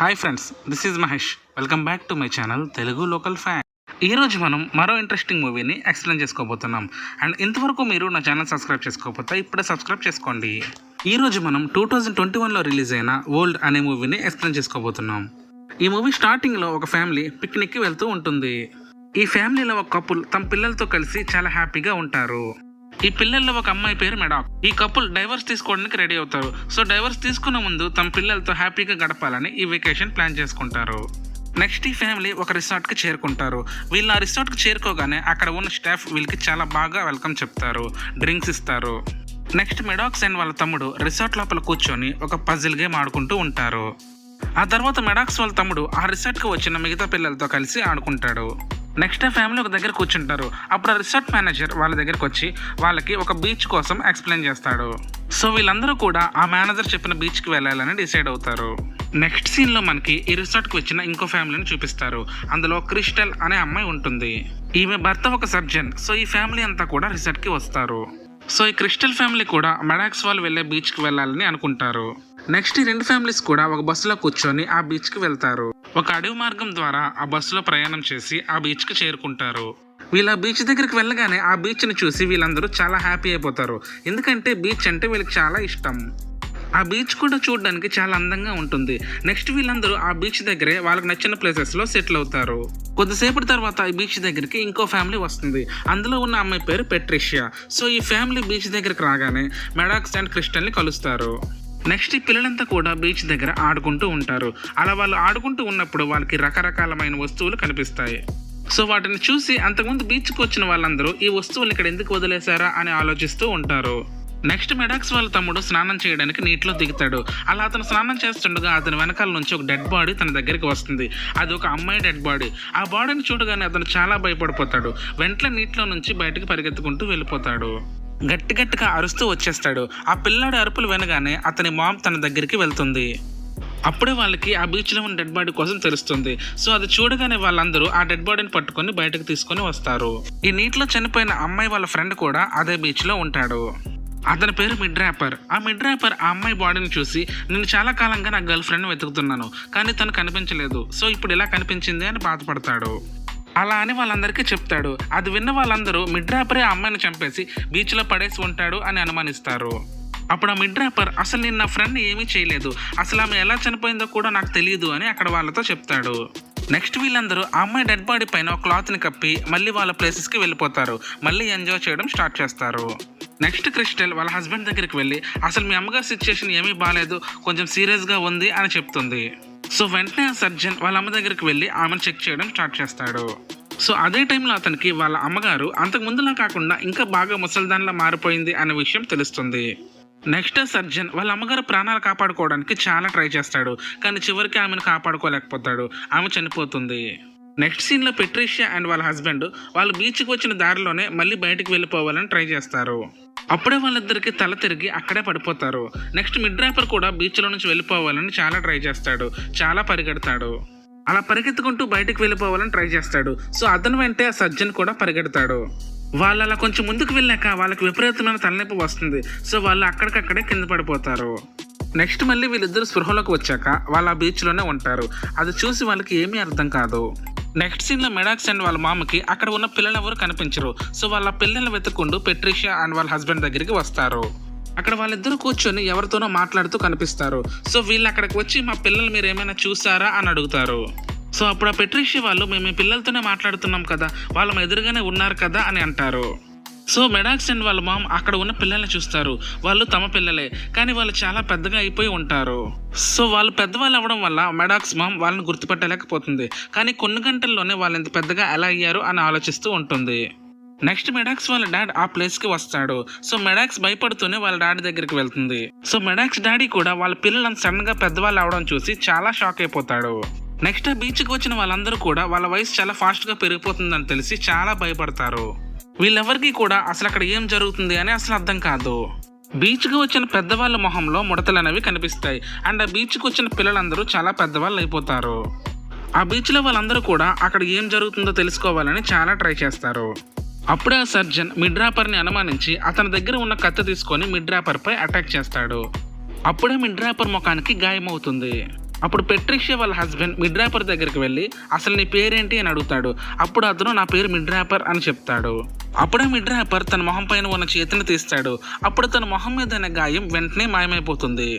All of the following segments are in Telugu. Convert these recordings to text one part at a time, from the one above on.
Hi friends this is Mahesh welcome back to my channel Telugu local fan ఈరోజు మనం మరో ఇంట్రెస్టింగ్ మూవీని ఎక్స్ప్లెయిన్ చేసుకోబోతున్నాం. అండ్ ఇంతవరకు మీరు నా ఛానల్ సబ్స్క్రైబ్ చేసుకోకపోతే ఇప్పుడే సబ్స్క్రైబ్ చేసుకోండి. ఈ రోజు మనం టూ థౌజండ్ ట్వంటీ వన్లో రిలీజ్ అయిన ఓల్డ్ అనే మూవీని ఎక్స్ప్లెయిన్ చేసుకోబోతున్నాం. ఈ మూవీ స్టార్టింగ్లో ఒక ఫ్యామిలీ పిక్నిక్కి వెళ్తూ ఉంటుంది. ఈ ఫ్యామిలీలో ఒక కపుల్ తమ పిల్లలతో కలిసి చాలా హ్యాపీగా ఉంటారు. ఈ పిల్లల్లో ఒక అమ్మాయి పేరు మెడాక్. ఈ కపుల్ డైవర్స్ తీసుకోవడానికి రెడీ అవుతారు. సో డైవర్స్ తీసుకున్న ముందు తమ పిల్లలతో హ్యాపీగా గడపాలని ఈ వెకేషన్ ప్లాన్ చేసుకుంటారు. నెక్స్ట్ ఈ ఫ్యామిలీ ఒక రిసార్ట్కి చేరుకుంటారు. వీళ్ళు ఆ రిసార్ట్కి చేరుకోగానే అక్కడ ఉన్న స్టాఫ్ వీళ్ళకి చాలా బాగా వెల్కమ్ చెప్తారు. డ్రింక్స్ ఇస్తారు. నెక్స్ట్ మెడాక్స్ అండ్ వాళ్ళ తమ్ముడు రిసార్ట్ లోపల కూర్చొని ఒక పజిల్ గేమ్ ఆడుకుంటూ ఉంటారు. ఆ తర్వాత మెడాక్స్ వాళ్ళ తమ్ముడు ఆ రిసార్ట్కి వచ్చిన మిగతా పిల్లలతో కలిసి ఆడుకుంటాడు. నెక్స్ట్ ఫ్యామిలీ ఒక దగ్గర కూర్చుంటారు. అప్పుడు రిసార్ట్ మేనేజర్ వాళ్ళ దగ్గరకు వచ్చి వాళ్ళకి ఒక బీచ్ కోసం ఎక్స్ప్లెయిన్ చేస్తాడు. సో వీళ్ళందరూ కూడా ఆ మేనేజర్ చెప్పిన బీచ్కి వెళ్ళాలని డిసైడ్ అవుతారు. నెక్స్ట్ సీన్లో మనకి ఈ రిసార్ట్కి వచ్చిన ఇంకో ఫ్యామిలీని చూపిస్తారు. అందులో క్రిస్టల్ అనే అమ్మాయి ఉంటుంది. ఈమె భర్త ఒక సర్జన్ సో ఈ ఫ్యామిలీ అంతా కూడా రిసార్ట్కి వస్తారు. సో ఈ క్రిస్టల్ ఫ్యామిలీ కూడా మెడాక్స్ వాళ్ళు వెళ్ళే బీచ్కి వెళ్ళాలని అనుకుంటారు. నెక్స్ట్ ఈ రెండు ఫ్యామిలీస్ కూడా ఒక బస్సులో కూర్చొని ఆ బీచ్కి వెళ్తారు. ఒక అడవి మార్గం ద్వారా ఆ బస్సులో ప్రయాణం చేసి ఆ బీచ్కి చేరుకుంటారు. వీళ్ళ బీచ్ దగ్గరికి వెళ్ళగానే ఆ బీచ్ని చూసి వీళ్ళందరూ చాలా హ్యాపీ అయిపోతారు. ఎందుకంటే బీచ్ అంటే వీళ్ళకి చాలా ఇష్టం. ఆ బీచ్ కూడా చూడడానికి చాలా అందంగా ఉంటుంది. నెక్స్ట్ వీళ్ళందరూ ఆ బీచ్ దగ్గరే వాళ్ళకి నచ్చిన ప్లేసెస్లో సెటిల్ అవుతారు. కొద్దిసేపటి తర్వాత ఈ బీచ్ దగ్గరికి ఇంకో ఫ్యామిలీ వస్తుంది. అందులో ఉన్న అమ్మాయి పేరు పెట్రిషియా. సో ఈ ఫ్యామిలీ బీచ్ దగ్గరికి రాగానే మెడాక్స్ అండ్ క్రిస్టల్ని కలుస్తారు. నెక్స్ట్ పిల్లలంతా కూడా బీచ్ దగ్గర ఆడుకుంటూ ఉంటారు. అలా వాళ్ళు ఆడుకుంటూ ఉన్నప్పుడు వాళ్ళకి రకరకాలమైన వస్తువులు కనిపిస్తాయి. సో వాటిని చూసి అంతకుముందు బీచ్కి వచ్చిన వాళ్ళందరూ ఈ వస్తువులు ఇక్కడ ఎందుకు వదిలేశారా అని ఆలోచిస్తూ ఉంటారు. నెక్స్ట్ మెడాక్స్ వాళ్ళ తమ్ముడు స్నానం చేయడానికి నీటిలో దిగుతాడు. అలా అతను స్నానం చేస్తుండగా అతని వెనకాల నుంచి ఒక డెడ్ బాడీ తన దగ్గరికి వస్తుంది. అది ఒక అమ్మాయి డెడ్ బాడీ. ఆ బాడీని చూడగానే అతను చాలా భయపడిపోతాడు. వెంటనే నీటిలో నుంచి బయటకు పరిగెత్తుకుంటూ వెళ్ళిపోతాడు. గట్టి గట్టిగా అరుస్తూ వచ్చేస్తాడు. ఆ పిల్లాడి అరుపులు వినగానే అతని మామ్ తన దగ్గరికి వెళ్తుంది. అప్పుడే వాళ్ళకి ఆ బీచ్లో ఉన్న డెడ్ బాడీ కోసం తెలుస్తుంది. సో అది చూడగానే వాళ్ళందరూ ఆ డెడ్ బాడీని పట్టుకొని బయటకు తీసుకొని వస్తారు. ఈ నీటిలో చనిపోయిన అమ్మాయి వాళ్ళ ఫ్రెండ్ కూడా అదే బీచ్లో ఉంటాడు. అతని పేరు మిడ్ ర్యాపర్ ఆ మిడ్ ర్యాపర్ ఆ అమ్మాయి బాడీని చూసి నేను చాలా కాలంగా నా గర్ల్ ఫ్రెండ్ వెతుకుతున్నాను కానీ తను కనిపించలేదు. సో ఇప్పుడు ఇలా కనిపించింది? అని బాధపడతాడు. అలా అని వాళ్ళందరికీ చెప్తాడు. అది విన్న వాళ్ళందరూ మిడ్రాపరే ఆ అమ్మాయిని చంపేసి బీచ్లో పడేసి ఉంటాడు అని అనుమానిస్తారు. అప్పుడు ఆ మిడ్ డ్రాపర్ అసలు నేను నా ఫ్రెండ్ ఏమీ చేయలేదు. అసలు ఆమె ఎలా చనిపోయిందో కూడా నాకు తెలియదు అని అక్కడ వాళ్ళతో చెప్తాడు. నెక్స్ట్ వీళ్ళందరూ ఆ అమ్మాయి డెడ్ బాడీ పైన ఒక క్లాత్ని కప్పి మళ్ళీ వాళ్ళ ప్లేసెస్కి వెళ్ళిపోతారు. మళ్ళీ ఎంజాయ్ చేయడం స్టార్ట్ చేస్తారు. నెక్స్ట్ క్రిస్టల్ వాళ్ళ హస్బెండ్ దగ్గరికి వెళ్ళి అసలు మీ అమ్మగారి సిచ్యుయేషన్ ఏమీ బాగాలేదు కొంచెం సీరియస్గా ఉంది అని చెప్తుంది. సో వెంటనే ఆ సర్జన్ వాళ్ళ అమ్మ దగ్గరికి వెళ్ళి ఆమెను చెక్ చేయడం స్టార్ట్ చేస్తాడు. సో అదే టైంలో అతనికి వాళ్ళ అమ్మగారు అంతకు ముందులా కాకుండా ఇంకా బాగా ముసల్దాన్లా మారిపోయింది అనే విషయం తెలుస్తుంది. నెక్స్ట్ సర్జన్ వాళ్ళ అమ్మగారు ప్రాణాలు కాపాడుకోవడానికి చాలా ట్రై చేస్తాడు. కానీ చివరికి ఆమెను కాపాడుకోలేకపోతాడు. ఆమె చనిపోతుంది. నెక్స్ట్ సీన్లో పెట్రిషియా అండ్ వాళ్ళ హస్బెండ్ వాళ్ళు బీచ్కి వచ్చిన దారిలోనే మళ్ళీ బయటికి వెళ్ళిపోవాలని ట్రై చేస్తారు. అప్పుడే వాళ్ళిద్దరికి తల తిరిగి అక్కడే పడిపోతారు. నెక్స్ట్ మిడ్ ర్యాపర్ కూడా బీచ్లో నుంచి వెళ్ళిపోవాలని చాలా ట్రై చేస్తాడు. చాలా పరిగెడతాడు. అలా పరిగెత్తుకుంటూ బయటకు వెళ్ళిపోవాలని ట్రై చేస్తాడు. సో అతను వెంటే ఆ సర్జన్ కూడా పరిగెడతాడు. వాళ్ళు అలా కొంచెం ముందుకు వెళ్ళాక వాళ్ళకి విపరీతమైన తలనొప్పి వస్తుంది. సో వాళ్ళు అక్కడికక్కడే కింద పడిపోతారు. నెక్స్ట్ మళ్ళీ వీళ్ళిద్దరు స్పృహలోకి వచ్చాక వాళ్ళు ఆ బీచ్లోనే ఉంటారు. అది చూసి వాళ్ళకి ఏమీ అర్థం కాదు. నెక్స్ట్ సీన్లో మెడాక్స్ అండ్ వాళ్ళ మామకి అక్కడ ఉన్న పిల్లలు ఎవరు కనిపించరు సో వాళ్ళ పిల్లల్ని వెతుక్కుంటూ పెట్రిషియా అండ్ వాళ్ళ హస్బెండ్ దగ్గరికి వస్తారు. అక్కడ వాళ్ళిద్దరూ కూర్చొని ఎవరితోనో మాట్లాడుతూ కనిపిస్తారు. సో వీళ్ళు అక్కడికి వచ్చి మా పిల్లలు మీరు ఏమైనా చూసారా? అని అడుగుతారు. సో అప్పుడు ఆ పెట్రిషియా వాళ్ళు మేము మీ పిల్లలతోనే మాట్లాడుతున్నాం కదా. వాళ్ళ ఎదురుగానే ఉన్నారు కదా అని అంటారు. సో మెడాక్స్ అండ్ వాళ్ళ మామ్ అక్కడ ఉన్న పిల్లల్ని చూస్తారు. వాళ్ళు తమ పిల్లలే కానీ వాళ్ళు చాలా పెద్దగా అయిపోయి ఉంటారు. సో వాళ్ళు పెద్దవాళ్ళు అవ్వడం వల్ల మెడాక్స్ మామ్ వాళ్ళని గుర్తుపట్టలేకపోతుంది. కానీ కొన్ని గంటల్లోనే వాళ్ళు ఇంత పెద్దగా ఎలా అయ్యారు అని ఆలోచిస్తూ ఉంటుంది. నెక్స్ట్ మెడాక్స్ వాళ్ళ డాడ్ ఆ ప్లేస్కి వస్తాడు. సో మెడాక్స్ భయపడుతూనే వాళ్ళ డాడీ దగ్గరికి వెళ్తుంది. సో మెడాక్స్ డాడీ కూడా వాళ్ళ పిల్లలను సడన్గా పెద్దవాళ్ళు అవడం చూసి చాలా షాక్ అయిపోతాడు. నెక్స్ట్ ఆ బీచ్కి వచ్చిన వాళ్ళందరూ కూడా వాళ్ళ వయసు చాలా ఫాస్ట్గా పెరిగిపోతుందని తెలిసి చాలా భయపడతారు. వీళ్ళెవరికి కూడా అసలు అక్కడ ఏం జరుగుతుంది అని అసలు అర్థం కాదు. బీచ్కి వచ్చిన పెద్దవాళ్ళ మొహంలో ముడతలు అనేవి కనిపిస్తాయి. అండ్ ఆ బీచ్కి వచ్చిన పిల్లలందరూ చాలా పెద్దవాళ్ళు అయిపోతారు. ఆ బీచ్లో వాళ్ళందరూ కూడా అక్కడ ఏం జరుగుతుందో తెలుసుకోవాలని చాలా ట్రై చేస్తారు. అప్పుడే ఆ సర్జన్ మిడ్రాపర్ని అనుమానించి అతని దగ్గర ఉన్న కత్తి తీసుకొని మిడ్రాపర్పై అటాక్ చేస్తాడు. అప్పుడే మిడ్రాపర్ ముఖానికి గాయమవుతుంది. అప్పుడు పెట్రిషియా వాళ్ళ హస్బెండ్ మిడ్రాపర్ దగ్గరికి వెళ్ళి అసలు నీ పేరేంటి? అని అడుగుతాడు. అప్పుడు అతను నా పేరు మిడ్రాపర్ అని చెప్తాడు. అప్పుడే మిడ్రాపర్ తన మొహం పైన ఉన్న చేతిని తీస్తాడు. అప్పుడు తన మొహం మీద గాయం వెంటనే మాయమైపోతుంది.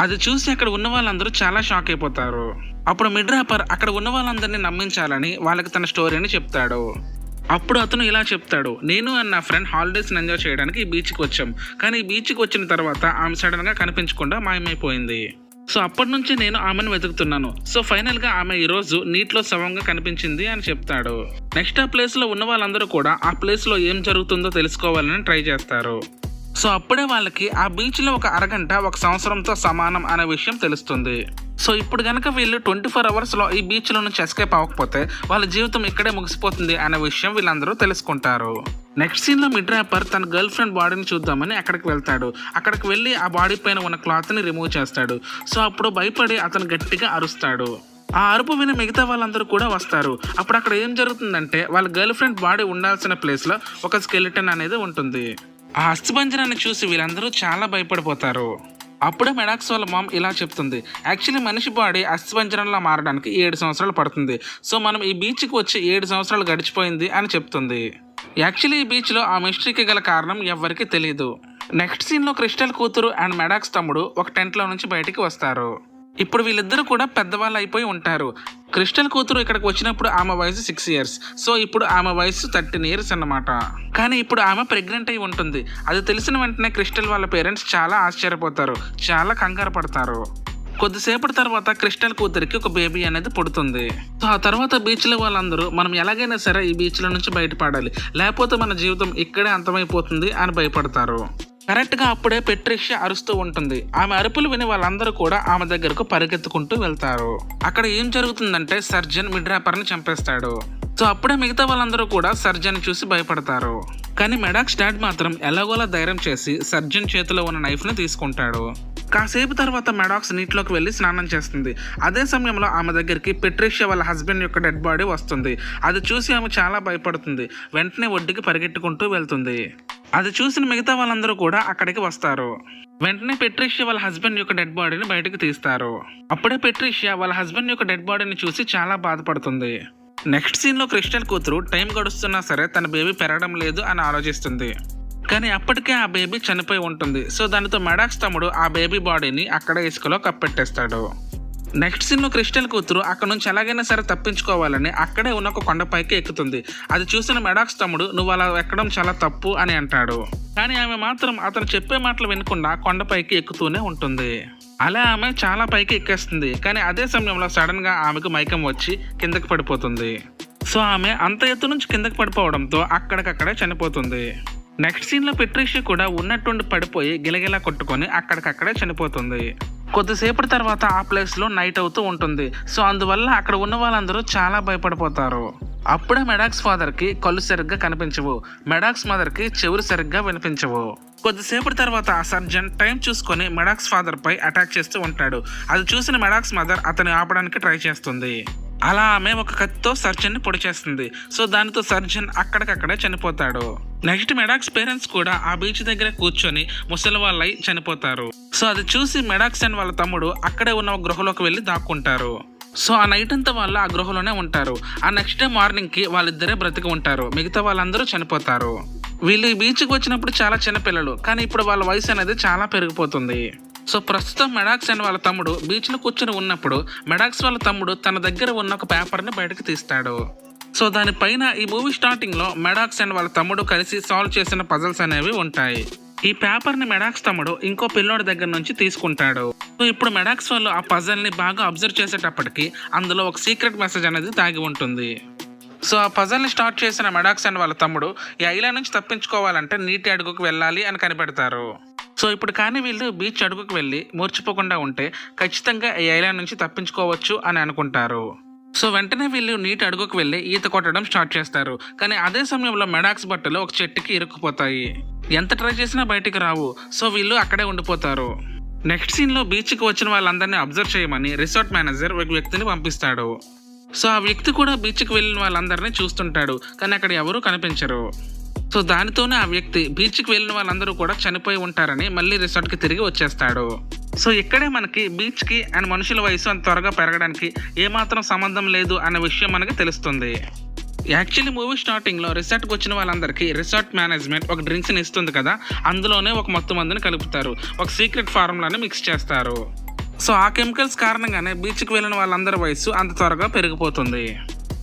అది చూసి అక్కడ ఉన్న వాళ్ళందరూ చాలా షాక్ అయిపోతారు. అప్పుడు మిడ్రాపర్ అక్కడ ఉన్న వాళ్ళందరినీ నమ్మించాలని వాళ్ళకి తన స్టోరీని చెప్తాడు. అప్పుడు అతను ఇలా చెప్తాడు నేను అండ్ నా ఫ్రెండ్ హాలిడేస్ని ఎంజాయ్ చేయడానికి ఈ బీచ్కి వచ్చాం. కానీ ఈ బీచ్కి వచ్చిన తర్వాత ఆమె సడన్గా కనిపించకుండా మాయమైపోయింది. సో అప్పటి నుంచి నేను ఆమెను వెతుకుతున్నాను. సో ఫైనల్గా ఆమె ఈ రోజు నీటిలో శవంగా కనిపించింది అని చెప్తాడు. నెక్స్ట్ ఆ ప్లేస్లో ఉన్న వాళ్ళందరూ కూడా ఆ ప్లేస్లో ఏం జరుగుతుందో తెలుసుకోవాలని ట్రై చేస్తారు. సో అప్పుడే వాళ్ళకి ఆ బీచ్లో ఒక అరగంట ఒక సంవత్సరంతో సమానం అనే విషయం తెలుస్తుంది. సో ఇప్పుడు గనక వీళ్ళు ట్వంటీ ఫోర్ అవర్స్లో ఈ బీచ్లో నుంచి ఎస్కేప్ అవ్వకపోతే వాళ్ళ జీవితం ఇక్కడే ముగిసిపోతుంది అనే విషయం వీళ్ళందరూ తెలుసుకుంటారు. నెక్స్ట్ సీన్లో మిడ్ ర్యాపర్ తన గర్ల్ ఫ్రెండ్ బాడీని చూద్దామని అక్కడికి వెళ్తాడు. అక్కడికి వెళ్ళి ఆ బాడీ పైన ఉన్న క్లాత్ని రిమూవ్ చేస్తాడు. సో అప్పుడు భయపడి అతను గట్టిగా అరుస్తాడు. ఆ అరుపు విని మిగతా వాళ్ళందరూ కూడా వస్తారు. అప్పుడు అక్కడ ఏం జరుగుతుందంటే వాళ్ళ గర్ల్ ఫ్రెండ్ బాడీ ఉండాల్సిన ప్లేస్లో ఒక స్కెలిటన్ అనేది ఉంటుంది. ఆ అస్థిపంజరాన్ని చూసి వీళ్ళందరూ చాలా భయపడిపోతారు. అప్పుడే మెడాక్స్ వాళ్ళ మామ్ ఇలా చెప్తుంది. యాక్చువల్లీ మనిషి బాడీ అస్థిపంజరంలా మారడానికి ఏడు సంవత్సరాలు పడుతుంది. సో మనం ఈ బీచ్కి వచ్చి ఏడు సంవత్సరాలు గడిచిపోయింది అని చెప్తుంది. యాక్చువల్లీ ఈ బీచ్లో ఆ మిస్టరీకి గల కారణం ఎవ్వరికీ తెలియదు నెక్స్ట్ సీన్లో క్రిస్టల్ కూతురు అండ్ మెడాక్స్ తమ్ముడు ఒక టెంట్లో నుంచి బయటికి వస్తారు. ఇప్పుడు వీళ్ళిద్దరూ కూడా పెద్దవాళ్ళు అయిపోయి ఉంటారు. క్రిస్టల్ కూతురు ఇక్కడికి వచ్చినప్పుడు ఆమె వయసు సిక్స్ ఇయర్స్ సో ఇప్పుడు ఆమె వయసు థర్టీన్ ఇయర్స్ అన్నమాట. కానీ ఇప్పుడు ఆమె ప్రెగ్నెంట్ అయి ఉంటుంది. అది తెలిసిన వెంటనే క్రిస్టల్ వాళ్ళ పేరెంట్స్ చాలా ఆశ్చర్యపోతారు. చాలా కంగారు పడతారు. కొద్దిసేపటి తర్వాత క్రిస్టల్ కూతురికి ఒక బేబీ అనేది పుడుతుంది. సో ఆ తర్వాత బీచ్లో వాళ్ళందరూ మనం ఎలాగైనా సరే ఈ బీచ్లో నుంచి బయటపడాలి. లేకపోతే మన జీవితం ఇక్కడే అంతమైపోతుంది అని భయపడతారు. కరెక్ట్గా అప్పుడే పెట్రిషియా అరుస్తూ ఉంటుంది. ఆమె అరుపులు విని వాళ్ళందరూ కూడా ఆమె దగ్గరకు పరిగెత్తుకుంటూ వెళ్తారు. అక్కడ ఏం జరుగుతుందంటే సర్జన్ మిడ్రాపర్ని చంపేస్తాడు. సో అప్పుడే మిగతా వాళ్ళందరూ కూడా సర్జన్ చూసి భయపడతారు. కానీ మెడాక్స్ డాడ్ మాత్రం ఎలాగోలా ధైర్యం చేసి సర్జన్ చేతిలో ఉన్న నైఫ్ను తీసుకుంటాడు. కాసేపు తర్వాత మెడాక్స్ నీటిలోకి వెళ్ళి స్నానం చేస్తుంది. అదే సమయంలో ఆమె దగ్గరికి పెట్రిషియా వాళ్ళ హస్బెండ్ యొక్క డెడ్ బాడీ వస్తుంది. అది చూసి ఆమె చాలా భయపడుతుంది. వెంటనే ఒడ్డుకి పరిగెట్టుకుంటూ వెళ్తుంది. అది చూసిన మిగతా వాళ్ళందరూ కూడా అక్కడికి వస్తారు. వెంటనే పెట్రిషియా వాళ్ళ హస్బెండ్ యొక్క డెడ్ బాడీని బయటకు తీస్తారు. అప్పుడే పెట్రిషియా వాళ్ళ హస్బెండ్ యొక్క డెడ్ బాడీని చూసి చాలా బాధపడుతుంది. నెక్స్ట్ సీన్లో క్రిస్టల్ కూతురు టైం గడుస్తున్నా సరే తన బేబీ పెరగడం లేదు అని ఆలోచిస్తుంది. కానీ అప్పటికే ఆ బేబీ చనిపోయి ఉంటుంది. సో దానితో మెడాక్స్ తమ్ముడు ఆ బేబీ బాడీని అక్కడ ఇసుకలో కప్పెట్టేస్తాడు. నెక్స్ట్ సీన్ క్రిస్టల్ కూతురు అక్కడ నుంచి ఎలాగైనా సరే తప్పించుకోవాలని అక్కడే ఉన్న ఒక కొండపైకి ఎక్కుతుంది. అది చూసిన మెడాక్స్ తమ్ముడు నువ్వు అలా ఎక్కడం చాలా తప్పు అని అంటాడు. కానీ ఆమె మాత్రం అతను చెప్పే మాటలు వినకుండా కొండపైకి ఎక్కుతూనే ఉంటుంది. అలా ఆమె చాలా పైకి ఎక్కేస్తుంది. కానీ అదే సమయంలో సడన్గా ఆమెకు మైకం వచ్చి కిందకి పడిపోతుంది. సో ఆమె అంత ఎత్తు నుంచి కిందకి పడిపోవడంతో అక్కడికక్కడే చనిపోతుంది. నెక్స్ట్ సీన్లో కూడా ఉన్నట్టుండి పడిపోయి గిలగిలా కొట్టుకొని అక్కడికక్కడే చనిపోతుంది. కొద్దిసేపటి తర్వాత ఆ ప్లేస్లో నైట్ అవుతూ ఉంటుంది. సో అందువల్ల అక్కడ ఉన్న వాళ్ళందరూ చాలా భయపడిపోతారు. అప్పుడే మెడాక్స్ ఫాదర్కి కళ్ళు సరిగ్గా కనిపించవు. మెడాక్స్ మదర్కి చెవులు సరిగ్గా వినిపించవు. కొద్దిసేపటి తర్వాత ఆ సర్జన్ టైం చూసుకొని మెడాక్స్ ఫాదర్ పై అటాక్ చేస్తూ ఉంటాడు. అది చూసిన మెడాక్స్ మదర్ అతన్ని ఆపడానికి ట్రై చేస్తుంది. అలా ఆమె ఒక కత్తితో సర్జన్ని పొడి చేస్తుంది. సో దానితో సర్జన్ అక్కడికక్కడే చనిపోతాడు. నెక్స్ట్ మెడాక్స్ పేరెంట్స్ కూడా ఆ బీచ్ దగ్గర కూర్చొని ముసలి వాళ్ళై చనిపోతారు. సో అది చూసి మెడాక్స్ అండ్ వాళ్ళ తమ్ముడు అక్కడే ఉన్న ఒక గృహలోకి వెళ్ళి దాక్కుంటారు. సో ఆ నైట్ అంతా వాళ్ళు ఆ గృహలోనే ఉంటారు. ఆ నెక్స్ట్ డే మార్నింగ్కి వాళ్ళిద్దరే బ్రతికి ఉంటారు. మిగతా వాళ్ళందరూ చనిపోతారు. వీళ్ళు ఈ బీచ్కి వచ్చినప్పుడు చాలా చిన్న పిల్లలు కానీ ఇప్పుడు వాళ్ళ వయసు అనేది చాలా పెరిగిపోతుంది. సో ప్రస్తుతం మెడాక్స్ అండ్ వాళ్ళ తమ్ముడు బీచ్లో కూర్చుని ఉన్నప్పుడు మెడాక్స్ వాళ్ళ తమ్ముడు తన దగ్గర ఉన్న ఒక పేపర్ని బయటకు తీస్తాడు. సో దానిపైన ఈ మూవీ స్టార్టింగ్లో మెడాక్స్ అండ్ వాళ్ళ తమ్ముడు కలిసి సాల్వ్ చేసిన పజల్స్ అనేవి ఉంటాయి. ఈ పేపర్ని మెడాక్స్ తమ్ముడు ఇంకో పిల్లోడి దగ్గర నుంచి తీసుకుంటాడు. సో ఇప్పుడు మెడాక్స్ వాళ్ళు ఆ పజల్ని బాగా అబ్జర్వ్ చేసేటప్పటికి అందులో ఒక సీక్రెట్ మెసేజ్ అనేది దాగి ఉంటుంది. సో ఆ పజల్ని స్టార్ట్ చేసిన మెడాక్స్ అండ్ వాళ్ళ తమ్ముడు ఈ ఐలాండ్ నుంచి తప్పించుకోవాలంటే నీటి అడుగుకు వెళ్ళాలి అని కనిపెడతారు. సో ఇప్పుడు కానీ వీళ్ళు బీచ్ అడుగుకు వెళ్ళి మూర్చిపోకుండా ఉంటే ఖచ్చితంగా ఈ ఐలాండ్ నుంచి తప్పించుకోవచ్చు అని అనుకుంటారు. సో వెంటనే వీళ్ళు నీటి అడుగుకు వెళ్ళి ఈత కొట్టడం స్టార్ట్ చేస్తారు. కానీ అదే సమయంలో మెడాక్స్ బట్టలు ఒక చెట్టుకి ఇరుక్కుపోతాయి. ఎంత ట్రై చేసినా బయటికి రావు. సో వీళ్ళు అక్కడే ఉండిపోతారు. నెక్స్ట్ సీన్లో బీచ్కి వచ్చిన వాళ్ళందరినీ అబ్జర్వ్ చేయమని రిసార్ట్ మేనేజర్ ఒక వ్యక్తిని పంపిస్తాడు. సో ఆ వ్యక్తి కూడా బీచ్కి వెళ్ళిన వాళ్ళందరినీ చూస్తుంటాడు. కానీ అక్కడ ఎవరూ కనిపించరు. సో దానితోనే ఆ వ్యక్తి బీచ్కి వెళ్ళిన వాళ్ళందరూ కూడా చనిపోయి ఉంటారని మళ్ళీ రిసార్ట్కి తిరిగి వచ్చేస్తాడు. సో ఇక్కడే మనకి బీచ్కి అండ్ మనుషుల వయసు అంత త్వరగా పెరగడానికి ఏమాత్రం సంబంధం లేదు అన్న విషయం మనకి తెలుస్తుంది. యాక్చువల్లీ మూవీ స్టార్టింగ్లో రిసార్ట్కి వచ్చిన వాళ్ళందరికీ రిసార్ట్ మేనేజ్మెంట్ ఒక డ్రింక్స్ని ఇస్తుంది కదా అందులోనే ఒక మొత్తం మందిని కలుపుతారు. ఒక సీక్రెట్ ఫార్ములాని మిక్స్ చేస్తారు. సో ఆ కెమికల్స్ కారణంగానే బీచ్కి వెళ్ళిన వాళ్ళందరి వయసు అంత త్వరగా పెరిగిపోతుంది.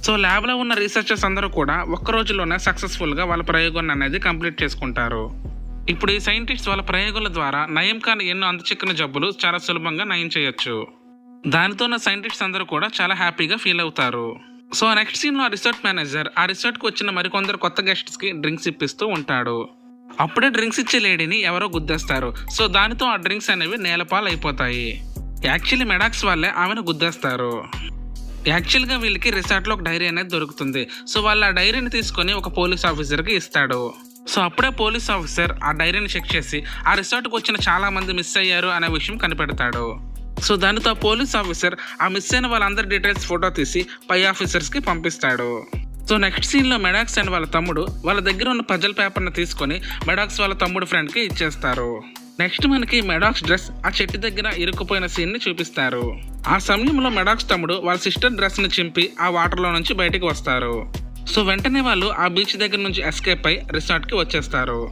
సో ల్యాబ్లో ఉన్న రీసెర్చర్స్ అందరూ కూడా ఒక్క రోజులోనే సక్సెస్ఫుల్గా వాళ్ళ ప్రయోగాన్ని అనేది కంప్లీట్ చేసుకుంటారు. ఇప్పుడు ఈ సైంటిస్ట్ వాళ్ళ ప్రయోగాల ద్వారా నయం కాని ఎన్నో అందచిక్కిన జబ్బులు చాలా సులభంగా నయం చేయొచ్చు. దానితో ఉన్న సైంటిస్ట్స్ అందరూ కూడా చాలా హ్యాపీగా ఫీల్ అవుతారు. సో నెక్స్ట్ సీన్లో ఆ రిసార్ట్ మేనేజర్ ఆ రిసార్ట్కి వచ్చిన మరికొందరు కొత్త గెస్ట్స్కి డ్రింక్స్ ఇప్పిస్తూ ఉంటాడు. అప్పుడే డ్రింక్స్ ఇచ్చే లేడీని ఎవరో గుద్దేస్తారు. సో దానితో ఆ డ్రింక్స్ అనేవి నేలపాలు అయిపోతాయి యాక్చువల్లీ మెడాక్స్ వాళ్ళే ఆమెను గుద్దేస్తారు. యాక్చువల్గా వీళ్ళకి రిసార్ట్లో ఒక డైరీ అనేది దొరుకుతుంది. సో వాళ్ళు ఆ డైరీని తీసుకొని ఒక పోలీస్ ఆఫీసర్కి ఇస్తాడు. సో అప్పుడే పోలీస్ ఆఫీసర్ ఆ డైరీని చెక్ చేసి ఆ రిసార్ట్కి వచ్చిన చాలా మంది మిస్ అయ్యారు అనే విషయం కనిపెడతాడు. సో దానితో పోలీస్ ఆఫీసర్ ఆ మిస్ అయిన వాళ్ళందరి డీటెయిల్స్ ఫోటో తీసి పై ఆఫీసర్స్కి పంపిస్తాడు. సో నెక్స్ట్ సీన్లో మెడాక్స్ అండ్ వాళ్ళ తమ్ముడు వాళ్ళ దగ్గర ఉన్న పజల్ పేపర్ని తీసుకొని మెడాక్స్ వాళ్ళ తమ్ముడు ఫ్రెండ్కి ఇచ్చేస్తారు. నెక్స్ట్ మనకి మెడాక్స్ డ్రెస్ ఆ చెట్టు దగ్గర ఇరుక్కుపోయిన సీన్ని చూపిస్తారు. ఆ సమయంలో మెడాక్స్ తమ్ముడు వాళ్ళ సిస్టర్ డ్రెస్ని చింపి ఆ వాటర్లో నుంచి బయటకు వస్తారు. సో వెంటనే వాళ్ళు ఆ బీచ్ దగ్గర నుంచి ఎస్కేప్ అయి రిసార్ట్కి వచ్చేస్తారు.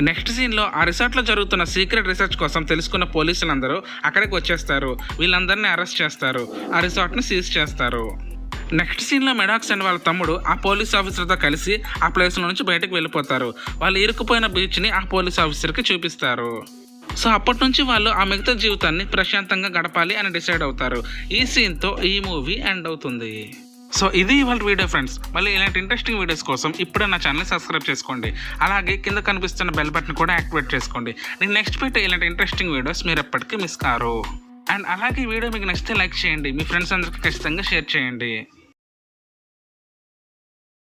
నెక్స్ట్ సీన్లో ఆ రిసార్ట్లో జరుగుతున్న సీక్రెట్ రీసెర్చ్ కోసం తెలుసుకున్న పోలీసులందరూ అక్కడికి వచ్చేస్తారు. వీళ్ళందరినీ అరెస్ట్ చేస్తారు. ఆ రిసార్ట్ని సీజ్ చేస్తారు. నెక్స్ట్ సీన్లో మెడాక్స్ అండ్ వాళ్ళ తమ్ముడు ఆ పోలీస్ ఆఫీసర్తో కలిసి ఆ ప్లేస్లో నుంచి బయటకు వెళ్ళిపోతారు. వాళ్ళు ఇరుక్కుపోయిన బీచ్ని ఆ పోలీస్ ఆఫీసర్కి చూపిస్తారు. సో అప్పటి నుంచి వాళ్ళు ఆ మిగతా జీవితాన్ని ప్రశాంతంగా గడపాలి అని డిసైడ్ అవుతారు. ఈ సీన్తో ఈ మూవీ ఎండ్ అవుతుంది. సో ఇది ఇవాళ వీడియో ఫ్రెండ్స్. మళ్ళీ ఇలాంటి ఇంట్రెస్టింగ్ వీడియోస్ కోసం ఇప్పుడే నా ఛానల్ సబ్స్క్రైబ్ చేసుకోండి. అలాగే కింద కనిపిస్తున్న బెల్ బటన్ కూడా యాక్టివేట్ చేసుకోండి. నేను నెక్స్ట్ పెట్టే ఇలాంటి ఇంట్రెస్టింగ్ వీడియోస్ మీరు ఎప్పటికీ మిస్ కారు. అండ్ అలాగే వీడియో మీకు నచ్చితే లైక్ చేయండి. మీ ఫ్రెండ్స్ అందరికీ ఖచ్చితంగా షేర్ చేయండి.